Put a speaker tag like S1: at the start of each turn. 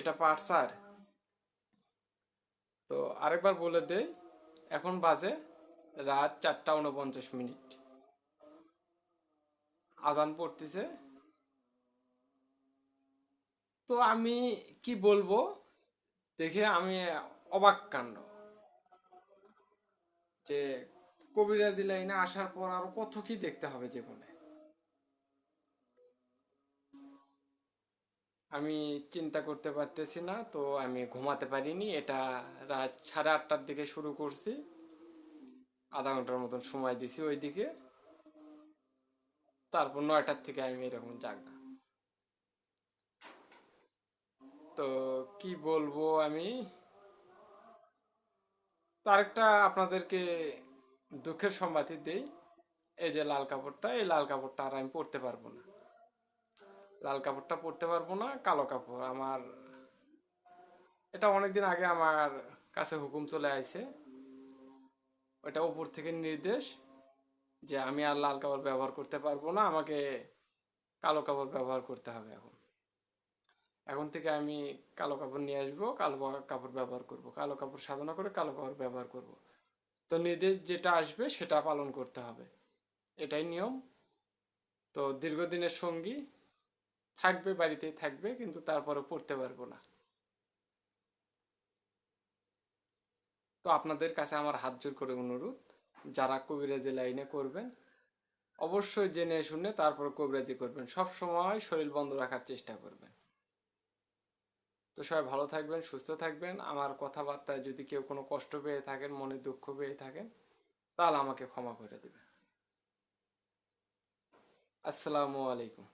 S1: এটা পাট স্যার তো আরেকবার বলে দেই, এখন বাজে রাত চারটা উনপঞ্চাশ মিনিট। আজান পড়তেছে। তো আমি কি বলব, দেখে আমি অবাক কাণ্ড। যে কবিরাজি লাইনে আসার পর আরও কত কি দেখতে হবে জীবনে? আমি চিন্তা করতে পারতেছি না, তো আমি ঘুমাতে পারিনি। এটা রাত সাড়ে আটটার দিকে শুরু করছি। আধা ঘণ্টার মতন সময় দিছি ওইদিকে। তারপর নয়টার থেকে আমি এরকম জাগনা তো কি বলব আমি? তার একটা আপনাদেরকে দুঃখের সংবাদই দেই। এই যে লাল কাপড়টা, এই লাল কাপড়টা আর আমি পরতে পারব না। লাল কাপড়টা পরতে পারব না, কালো কাপড়। আমার, এটা অনেকদিন আগে আমার কাছে হুকুম চলে আসছে ওটা উপর থেকে নির্দেশ যে আমি আর লাল কাপড় ব্যবহার করতে পারব না, আমাকে কালো কাপড় ব্যবহার করতে হবে এখন। এখন থেকে আমি কালো কাপড় নিয়ে আসব, কালো কাপড় ব্যবহার করব। কালো কাপড় সাধনা করে কালো কাপড় ব্যবহার করব। তো নির্দেশ যেটা আসবে সেটা পালন করতে হবে। এটাই নিয়ম। তো দীর্ঘদিনের সঙ্গী থাকবে, বাড়িতেই থাকবে, কিন্তু তারপরে পড়তে পারব না। তো আপনাদের কাছে আমার হাত জোর করে অনুরোধ, যারা কবিরাজি লাইনে করবেন, অবশ্যই জেনে শুনে তারপর কবিরাজি করবেন। সব সময় শরীর বন্ধ রাখার চেষ্টা করবেন। তো সবাই ভালো থাকবেন, সুস্থ থাকবেন। আমার কথাবার্তায় যদি কেউ কোনো কষ্ট পেয়ে থাকেন, মনে দুঃখ পেয়ে থাকেন, তাহলে আমাকে ক্ষমা করে দেবেন। আসসালামু আলাইকুম।